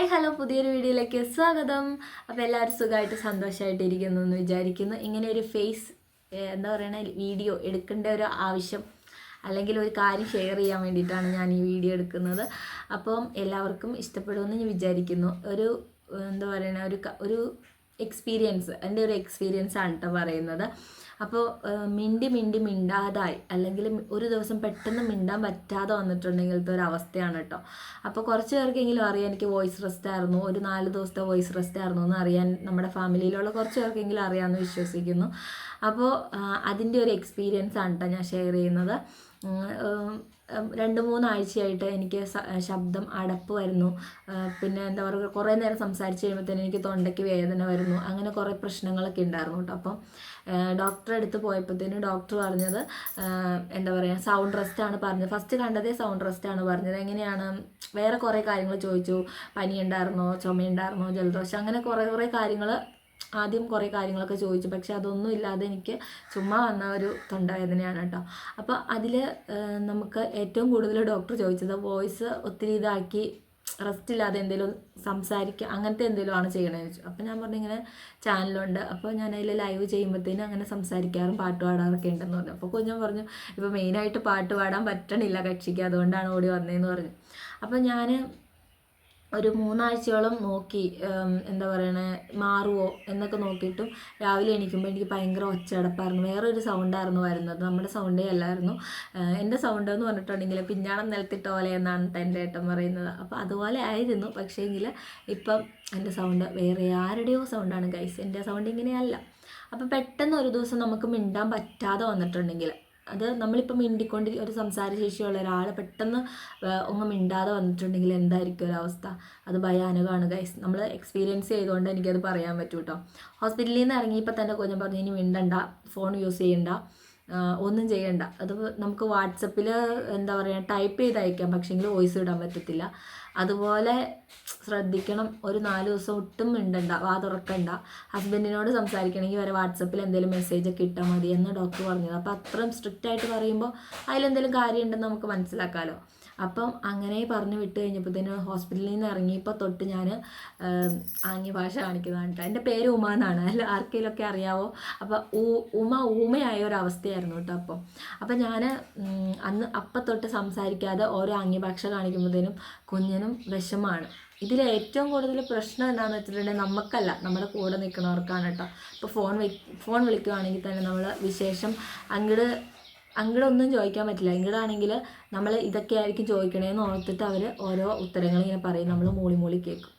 Hi hello പുതിയൊരു വീഡിയോയിലേക്ക് സ്വാഗതം. അപ്പോൾ എല്ലാവരും സുഖമായിട്ട് സന്തോഷമായിട്ട് ഇരിക്കുന്നു എന്ന് വിചാരിക്കുന്നു. ഇങ്ങനെ ഒരു ഫേസ് എന്താ പറയണ വീഡിയോ എടുക്കേണ്ട ഒരു ആവശ്യം അല്ലെങ്കിൽ ഒരു കാര്യം ഷെയർ ചെയ്യാൻ വേണ്ടിയിട്ടാണ് ഞാൻ ഈ വീഡിയോ എടുക്കുന്നത്. അപ്പം എല്ലാവർക്കും ഇഷ്ടപ്പെടുമെന്ന് ഞാൻ വിചാരിക്കുന്നു. ഒരു എന്താ പറയണ ഒരു ഒരു എക്സ്പീരിയൻസ് എന്റെ ഒരു എക്സ്പീരിയൻസ് ആണ് കേട്ടോ പറയുന്നത്. അപ്പോൾ മിണ്ടി മിണ്ടി മിണ്ടാതായി. അല്ലെങ്കിൽ ഒരു ദിവസം പെട്ടെന്ന് മിണ്ടാൻ പറ്റാതെ വന്നിട്ടുണ്ടെങ്കിലത്തെ ഒരു അവസ്ഥയാണ് കേട്ടോ അപ്പോൾ കുറച്ച് പേർക്കെങ്കിലും അറിയാം എനിക്ക് വോയിസ് റെസ്റ്റ് ആയിരുന്നു. ഒരു നാല് ദിവസത്തെ വോയിസ് റെസ്റ്റ് ആയിരുന്നു എന്ന് അറിയാൻ നമ്മുടെ ഫാമിലിയിലുള്ള കുറച്ച് പേർക്കെങ്കിലും അറിയാമെന്ന് വിശ്വസിക്കുന്നു. അപ്പോൾ അതിന്റെ ഒരു എക്സ്പീരിയൻസ് ആണ് കേട്ടോ ഞാൻ ഷെയർ ചെയ്യുന്നത്. രണ്ട് മൂന്നാഴ്ചയായിട്ട് എനിക്ക് ശബ്ദം അടപ്പ് വരുന്നു. പിന്നെ എന്താ പറയുക കുറേ നേരം സംസാരിച്ച് കഴിയുമ്പോഴത്തേനും എനിക്ക് തൊണ്ടയ്ക്ക് വേദന വരുന്നു. അങ്ങനെ കുറേ പ്രശ്നങ്ങളൊക്കെ ഉണ്ടായിരുന്നു കേട്ടോ. അപ്പം ഡോക്ടറെ അടുത്ത് പോയപ്പോഴത്തേനും ഡോക്ടർ പറഞ്ഞത് എന്താ പറയുക സൗണ്ട് റെസ്റ്റ് ആണ് പറഞ്ഞത്. ഫസ്റ്റ് കണ്ടതേ സൗണ്ട് റെസ്റ്റ് ആണ് പറഞ്ഞത്. എങ്ങനെയാണ് വേറെ കുറേ കാര്യങ്ങൾ ചോദിച്ചു. പനി ഉണ്ടായിരുന്നോ ചുമയുണ്ടായിരുന്നോ? ജലദോഷം? അങ്ങനെ കുറേ കുറേ കാര്യങ്ങൾ ആദ്യം കുറേ കാര്യങ്ങളൊക്കെ ചോദിച്ചു. പക്ഷെ അതൊന്നും ഇല്ലാതെ എനിക്ക് ചുമ്മാ വന്ന ഒരു തൊണ്ടവേദനയാണ് കേട്ടോ. അപ്പോൾ അതിൽ നമുക്ക് ഏറ്റവും കൂടുതൽ ഡോക്ടർ ചോദിച്ചത് വോയിസ് ഒത്തിരി ഇതാക്കി റെസ്റ്റ് ഇല്ലാതെ എന്തെങ്കിലും സംസാരിക്കുക അങ്ങനത്തെ എന്തെങ്കിലും ആണ് ചെയ്യണമെന്ന് ചോദിച്ചു. അപ്പോൾ ഞാൻ പറഞ്ഞു ഇങ്ങനെ ചാനലുണ്ട്. അപ്പോൾ ഞാൻ അതിൽ ലൈവ് ചെയ്യുമ്പോഴത്തേനും അങ്ങനെ സംസാരിക്കാറും പാട്ട് പാടാറൊക്കെ ഉണ്ടെന്ന് പറഞ്ഞു. അപ്പോൾ കുഞ്ഞൻ പറഞ്ഞു ഇപ്പോൾ മെയിനായിട്ട് പാട്ട് പാടാൻ പറ്റണില്ല കക്ഷിക്ക്. അതുകൊണ്ടാണ് ഓടി വന്നതെന്ന് പറഞ്ഞു. അപ്പോൾ ഞാൻ ഒരു മൂന്നാഴ്ചയോളം നോക്കി എന്താ പറയണേ മാറുമോ എന്നൊക്കെ നോക്കിയിട്ടും രാവിലെ എണീക്കുമ്പോൾ എനിക്ക് ഭയങ്കര ഒച്ചടപ്പായിരുന്നു. വേറൊരു സൗണ്ടായിരുന്നു വരുന്നത്. നമ്മുടെ സൗണ്ടേ അല്ലായിരുന്നു. എന്റെ സൗണ്ട് എന്ന് പറഞ്ഞിട്ടുണ്ടെങ്കിൽ പിഞ്ഞാണം നിലത്തിട്ട പോലെ എന്നാണ് എന്റെ ഏട്ടൻ പറയുന്നത്. അപ്പോൾ അതുപോലെ ആയിരുന്നു. പക്ഷേങ്കിൽ ഇപ്പം എന്റെ സൗണ്ട് വേറെ ആരുടെയോ സൗണ്ടാണ് ഗൈസ്. എന്റെ സൗണ്ട് ഇങ്ങനെയല്ല. അപ്പോൾ പെട്ടെന്ന് ഒരു ദിവസം നമുക്ക് മിണ്ടാൻ പറ്റാതെ വന്നിട്ടുണ്ടെങ്കിൽ അത് നമ്മളിപ്പോൾ മിണ്ടിക്കൊണ്ട് ഒരു സംസാരശേഷിയുള്ള ഒരാൾ പെട്ടെന്ന് ഒന്നും മിണ്ടാതെ വന്നിട്ടുണ്ടെങ്കിൽ എന്തായിരിക്കും ഒരവസ്ഥ അത് ഭയാനകമാണ് ഗൈസ് നമ്മൾ എക്സ്പീരിയൻസ് ചെയ്തുകൊണ്ട് എനിക്കത് പറയാൻ പറ്റും കേട്ടോ ഹോസ്പിറ്റലിൽ നിന്ന് ഇറങ്ങിയപ്പോൾ തന്നെ കൊഞ്ഞം പറഞ്ഞു ഇനി മിണ്ടണ്ട. ഫോൺ യൂസ് ചെയ്യണ്ട. ഒന്നും ചെയ്യണ്ട. അത് നമുക്ക് വാട്സപ്പിൽ എന്താ പറയുക ടൈപ്പ് ചെയ്ത് അയക്കാം പക്ഷേങ്കിൽ വോയിസ് ഇടാൻ പറ്റത്തില്ല. അതുപോലെ ശ്രദ്ധിക്കണം. ഒരു നാല് ദിവസം ഒട്ടും മിണ്ടണ്ട. വാ തുറക്കണ്ട. ഹസ്ബൻഡിനോട് സംസാരിക്കണമെങ്കിൽ വരെ വാട്സപ്പിൽ എന്തെങ്കിലും മെസ്സേജ് ഒക്കെ ഇട്ടാൽ മതി എന്ന് ഡോക്ടർ പറഞ്ഞത്. അപ്പോൾ അത്രയും സ്ട്രിക്റ്റ് ആയിട്ട് പറയുമ്പോൾ അതിലെന്തെങ്കിലും കാര്യമുണ്ടെന്ന് നമുക്ക് മനസ്സിലാക്കാമല്ലോ അപ്പം അങ്ങനെ പറഞ്ഞു വിട്ട് കഴിഞ്ഞപ്പോൾ തന്നെ ഹോസ്പിറ്റലിൽ നിന്ന് ഇറങ്ങിയപ്പോൾ തൊട്ട് ഞാൻ ആംഗ്യ ഭാഷ കാണിക്കുന്നതാണ് കേട്ടോ എന്റെ പേര് ഉമ എന്നാണ്. അല്ല ആർക്കെങ്കിലുമൊക്കെ അറിയാവോ? അപ്പോൾ ഊ- ഉമ ഊമയായ ഒരു അവസ്ഥയായിരുന്നു കേട്ടോ അപ്പം. അപ്പം ഞാൻ അന്ന് അപ്പം തൊട്ട് സംസാരിക്കാതെ ഓരോ ആംഗ്യഭാഷ കാണിക്കുമ്പോഴത്തേനും കുഞ്ഞിനും വിഷമാണ്. ഇതിൽ ഏറ്റവും കൂടുതൽ പ്രശ്നം എന്താണെന്ന് വെച്ചിട്ടുണ്ടെങ്കിൽ നമുക്കല്ല നമ്മുടെ കൂടെ നിൽക്കുന്നവർക്കാണ് കേട്ടോ ഇപ്പോൾ ഫോൺ ഫോൺ വിളിക്കുകയാണെങ്കിൽ തന്നെ നമ്മൾ വിശേഷം അങ്ങോട്ട് അങ്ങോട്ട് ഒന്നും ചോദിക്കാൻ പറ്റില്ല. ഇങ്ങടാണെങ്കിൽ നമ്മൾ ഇതൊക്കെ ആയിരിക്കും ചോദിക്കണേന്ന് ഓർത്തിട്ട് അവർ ഓരോ ഉത്തരങ്ങൾ ഇങ്ങനെ പറയും. നമ്മൾ മൂളി മൂളി കേൾക്കും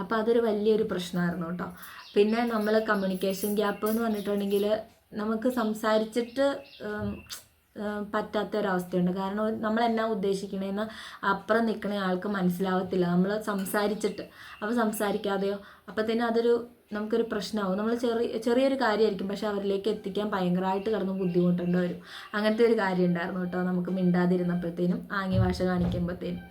അപ്പോൾ അതൊരു വലിയൊരു പ്രശ്നമായിരുന്നു കേട്ടോ പിന്നെ നമ്മൾ കമ്മ്യൂണിക്കേഷൻ ഗ്യാപ്പ് എന്ന് പറഞ്ഞിട്ടുണ്ടെങ്കിൽ നമുക്ക് സംസാരിച്ചിട്ട് പറ്റാത്ത ഒരവസ്ഥയുണ്ട് കാരണം നമ്മൾ എന്നാ ഉദ്ദേശിക്കണേന്ന് അപ്പുറം നിൽക്കണ ആൾക്ക് മനസ്സിലാവത്തില്ല. നമ്മൾ സംസാരിച്ചിട്ട്. അപ്പോൾ സംസാരിക്കാതെയോ അപ്പോൾ തന്നെ അതൊരു നമുക്കൊരു പ്രശ്നമാവും നമ്മൾ ചെറിയ ചെറിയൊരു കാര്യമായിരിക്കും പക്ഷെ അവരിലേക്ക് എത്തിക്കാൻ ഭയങ്കരമായിട്ട് കിടന്ന് ബുദ്ധിമുട്ടേണ്ടി വരും. അങ്ങനത്തെ ഒരു കാര്യം ഉണ്ടായിരുന്നു കേട്ടോ. നമുക്ക് മിണ്ടാതിരുന്നപ്പോഴത്തേനും ആംഗ്യ ഭാഷ കാണിക്കുമ്പോഴത്തേനും.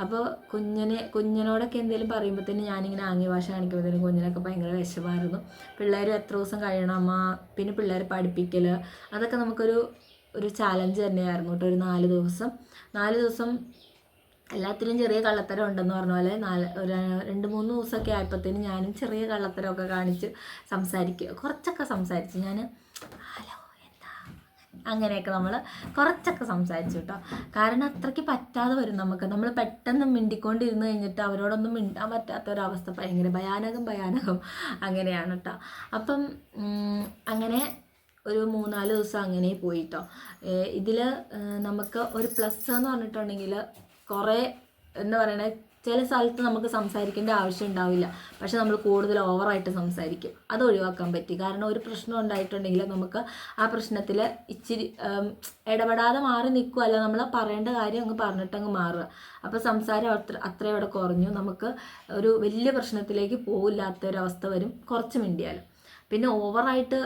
അപ്പോൾ കുഞ്ഞിനെ കുഞ്ഞിനോടൊക്കെ എന്തെങ്കിലും പറയുമ്പോഴത്തേനും ഞാനിങ്ങനെ ആംഗ്യ ഭാഷ കാണിക്കുമ്പോഴത്തേനും കുഞ്ഞിനൊക്കെ ഭയങ്കര വിഷമായിരുന്നു. പിള്ളേർ എത്ര ദിവസം കഴിയണം അമ്മ? പിന്നെ പിള്ളേരെ പഠിപ്പിക്കൽ അതൊക്കെ നമുക്കൊരു ഒരു ചാലഞ്ച് തന്നെയായിരുന്നു കേട്ടോ. ഒരു നാല് ദിവസം. നാല് ദിവസം എല്ലാത്തിനും ചെറിയ കള്ളത്തരം ഉണ്ടെന്ന് പറഞ്ഞ പോലെ നാല് ഒരു രണ്ട് മൂന്ന് ദിവസമൊക്കെ ആയപ്പോഴത്തേനും ഞാനും ചെറിയ കള്ളത്തരമൊക്കെ കാണിച്ച് സംസാരിക്കുക. കുറച്ചൊക്കെ സംസാരിച്ച്. ഞാൻ ഹലോ എന്താ? അങ്ങനെയൊക്കെ നമ്മൾ കുറച്ചൊക്കെ സംസാരിച്ചു കേട്ടോ. കാരണം അത്രയ്ക്ക് പറ്റാതെ വരും നമുക്ക്. നമ്മൾ പെട്ടെന്ന് മിണ്ടിക്കൊണ്ടിരുന്ന് കഴിഞ്ഞിട്ട് അവരോടൊന്നും മിണ്ടാൻ പറ്റാത്ത ഒരവസ്ഥ ഭയങ്കര ഭയാനകം ഭയാനകം അങ്ങനെയാണ് കേട്ടോ. അപ്പം അങ്ങനെ ഒരു മൂന്നാൽ ദിവസം അങ്ങനെ പോയിട്ടോ ഇതിൽ നമുക്ക് ഒരു പ്ലസ് എന്ന് പറഞ്ഞിട്ടുണ്ടെങ്കിൽ കുറേ എന്താ പറയണേ ചില സ്ഥലത്ത് നമുക്ക് സംസാരിക്കേണ്ട ആവശ്യം ഉണ്ടാവില്ല. പക്ഷെ നമ്മൾ കൂടുതൽ ഓവറായിട്ട് സംസാരിക്കും. അത് ഒഴിവാക്കാൻ പറ്റി. കാരണം ഒരു പ്രശ്നം ഉണ്ടായിട്ടുണ്ടെങ്കിൽ നമുക്ക് ആ പ്രശ്നത്തിൽ ഇച്ചിരി ഇടപെടാതെ മാറി നിൽക്കുകയല്ല നമ്മൾ പറയേണ്ട കാര്യം അങ്ങ് പറഞ്ഞിട്ടങ്ങ് മാറുക. അപ്പോൾ സംസാരം അത്ര അത്രയും കുറഞ്ഞു. നമുക്ക് ഒരു വലിയ പ്രശ്നത്തിലേക്ക് പോകില്ലാത്ത അവസ്ഥ വരും. കുറച്ച് മിണ്ടിയാലും. പിന്നെ ഓവറായിട്ട്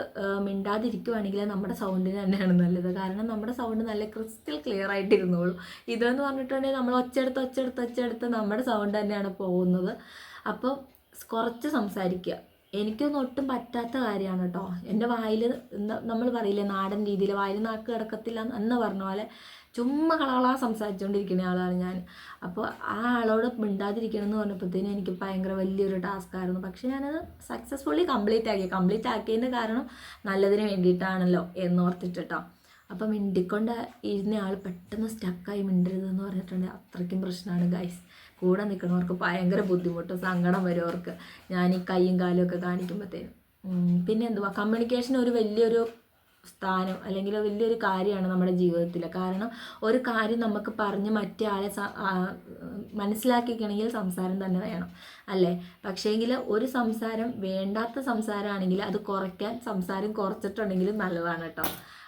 മിണ്ടാതിരിക്കുവാണെങ്കിൽ നമ്മുടെ സൗണ്ടിന് തന്നെയാണ് നല്ലത്. കാരണം നമ്മുടെ സൗണ്ട് നല്ല ക്രിസ്റ്റൽ ക്ലിയർ ആയിട്ട് ഇരുന്നോളൂ ഇതെന്ന് പറഞ്ഞിട്ടുണ്ടെങ്കിൽ നമ്മൾ ഒച്ചെടുത്ത് ഒച്ചെടുത്ത് ഒച്ചെടുത്ത് നമ്മുടെ സൗണ്ട് തന്നെയാണ് പോകുന്നത്. അപ്പോൾ കുറച്ച് സംസാരിക്കുക. എനിക്കൊന്നും ഒട്ടും പറ്റാത്ത കാര്യമാണ് കേട്ടോ. എന്റെ വായിൽ നമ്മൾ പറയില്ലേ നാടൻ രീതിയിൽ വായിൽ നാക്ക് കിടക്കത്തില്ല എന്ന് പറഞ്ഞ പോലെ ചുമ്മാ കളകളാ സംസാരിച്ചുകൊണ്ടിരിക്കുന്ന ആളാണ് ഞാൻ. അപ്പോൾ ആ ആളോട് മിണ്ടാതിരിക്കണം എന്ന് പറഞ്ഞപ്പോഴത്തേനും എനിക്ക് ഭയങ്കര വലിയൊരു ടാസ്ക് ആയിരുന്നു. പക്ഷെ ഞാനത് സക്സസ്ഫുള്ളി കംപ്ലീറ്റ് ആക്കി. കംപ്ലീറ്റ് ആക്കിയതിന്റെ കാരണം നല്ലതിന് വേണ്ടിയിട്ടാണല്ലോ എന്നോർത്തിട്ട് കേട്ടോ അപ്പം മിണ്ടിക്കൊണ്ട് ആൾ പെട്ടെന്ന് സ്റ്റക്കായി മിണ്ടരുതെന്ന് പറഞ്ഞിട്ടുണ്ട്. അത്രയ്ക്കും പ്രശ്നമാണ് ഗൈസ് കൂടെ നിൽക്കുന്നവർക്ക് ഭയങ്കര ബുദ്ധിമുട്ട് സങ്കടം വരും അവർക്ക് ഞാൻ ഈ കൈയും കാലും ഒക്കെ കാണിക്കുമ്പോഴത്തേനും പിന്നെ എന്തുവാ? കമ്മ്യൂണിക്കേഷൻ ഒരു വലിയൊരു സ്ഥാനം അല്ലെങ്കിൽ വലിയൊരു കാര്യമാണ് നമ്മുടെ ജീവിതത്തിൽ കാരണം ഒരു കാര്യം നമുക്ക് പറഞ്ഞ് മറ്റേ മനസ്സിലാക്കിക്കണമെങ്കിൽ സംസാരം തന്നെ വേണം അല്ലേ? പക്ഷേങ്കിൽ ഒരു സംസാരം വേണ്ടാത്ത സംസാരമാണെങ്കിൽ അത് കുറയ്ക്കാൻ സംസാരം കുറച്ചിട്ടുണ്ടെങ്കിൽ നല്ലതാണ് കേട്ടോ.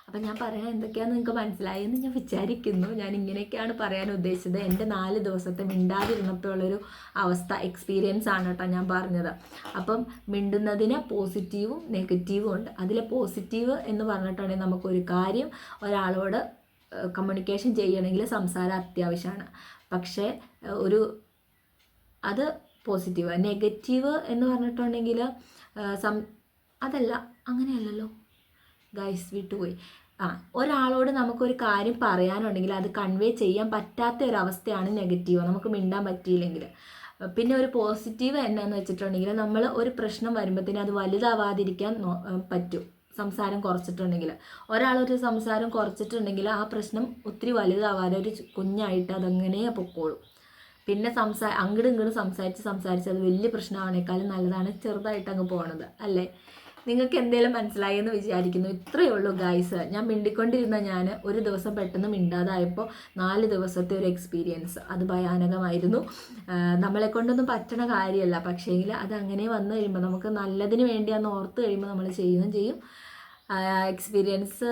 അപ്പം ഞാൻ പറയാൻ എന്തൊക്കെയാണെന്ന് നിങ്ങൾക്ക് മനസ്സിലായി എന്ന് ഞാൻ വിചാരിക്കുന്നു. ഞാൻ ഇങ്ങനെയൊക്കെയാണ് പറയാൻ ഉദ്ദേശിച്ചത്. എന്റെ നാല് ദിവസത്തെ മിണ്ടാതിരുന്നപ്പോൾ ഉള്ളൊരു അവസ്ഥ എക്സ്പീരിയൻസ് ആണ് കേട്ടോ ഞാൻ പറഞ്ഞത്. അപ്പം മിണ്ടുന്നതിന് പോസിറ്റീവും നെഗറ്റീവും ഉണ്ട്. അതിലെ പോസിറ്റീവ് എന്ന് പറഞ്ഞിട്ടുണ്ടെങ്കിൽ നമുക്കൊരു കാര്യം ഒരാളോട് കമ്മ്യൂണിക്കേഷൻ ചെയ്യണമെങ്കിൽ സംസാരം അത്യാവശ്യമാണ്. പക്ഷേ ഒരു അത് പോസിറ്റീവ് നെഗറ്റീവ് എന്ന് പറഞ്ഞിട്ടുണ്ടെങ്കിൽ സം അതല്ല അങ്ങനെയല്ലല്ലോ. ഗൈസ് വിട്ടുപോയി. ആ ഒരാളോട് നമുക്കൊരു കാര്യം പറയാനുണ്ടെങ്കിൽ അത് കൺവേ ചെയ്യാൻ പറ്റാത്ത ഒരു അവസ്ഥയാണ് നെഗറ്റീവ്. നമുക്ക് മിണ്ടാൻ പറ്റിയില്ലെങ്കിൽ. പിന്നെ ഒരു പോസിറ്റീവ് എന്നാന്ന് വെച്ചിട്ടുണ്ടെങ്കിൽ നമ്മൾ ഒരു പ്രശ്നം വരുമ്പോഴത്തേനും അത് വലുതാവാതിരിക്കാൻ പറ്റും. സംസാരം കുറച്ചിട്ടുണ്ടെങ്കിൽ. ഒരാളൊരു സംസാരം കുറച്ചിട്ടുണ്ടെങ്കിൽ ആ പ്രശ്നം ഒത്തിരി വലുതാവാതെ ഒരു കുഞ്ഞായിട്ട് അതങ്ങനെ പൊക്കോളും. പിന്നെ സംസാ അങ്ങോട്ടും ഇങ്ങോട്ടും സംസാരിച്ച് സംസാരിച്ച് അത് വലിയ പ്രശ്നമാണേക്കാളും നല്ലതാണ് ചെറുതായിട്ട് അങ്ങ് പോകണത് അല്ലേ? നിങ്ങൾക്ക് എന്തെങ്കിലും മനസ്സിലായി എന്ന് വിചാരിക്കുന്നു. ഇത്രയേ ഉള്ളൂ ഗൈസ് ഞാൻ മിണ്ടിക്കൊണ്ടിരുന്ന ഞാൻ ഒരു ദിവസം പെട്ടെന്ന് മിണ്ടാതായപ്പോൾ നാല് ദിവസത്തെ ഒരു എക്സ്പീരിയൻസ് അത് ഭയാനകമായിരുന്നു. നമ്മളെ കൊണ്ടൊന്നും പറ്റണ കാര്യമല്ല. പക്ഷേങ്കിൽ അത് അങ്ങനെ വന്നു കഴിയുമ്പോൾ നമുക്ക് നല്ലതിന് വേണ്ടിയാന്ന് ഓർത്ത് കഴിയുമ്പോൾ നമ്മൾ ചെയ്യുകയും ചെയ്യും. എക്സ്പീരിയൻസ്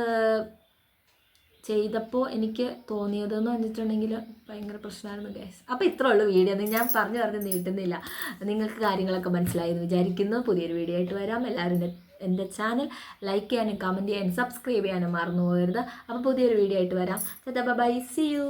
ചെയ്തപ്പോൾ എനിക്ക് തോന്നിയതെന്ന് പറഞ്ഞിട്ടുണ്ടെങ്കിൽ ഭയങ്കര പ്രശ്നമായിരുന്നു ഗ്യാസ് അപ്പോൾ ഇത്രേ ഉള്ളൂ വീഡിയോ ഞാൻ പറഞ്ഞു പറഞ്ഞ് നീട്ടുന്നില്ല. നിങ്ങൾക്ക് കാര്യങ്ങളൊക്കെ മനസ്സിലായി എന്ന് വിചാരിക്കുന്നു. പുതിയൊരു വീഡിയോ ആയിട്ട് വരാം. എല്ലാവരും എന്റെ ചാനൽ ലൈക്ക് ചെയ്യാനും കമന്റ് ചെയ്യാനും സബ്സ്ക്രൈബ് ചെയ്യാനും മറന്നു പോകരുത്. അപ്പോൾ പുതിയൊരു വീഡിയോ ആയിട്ട് വരാം. By C U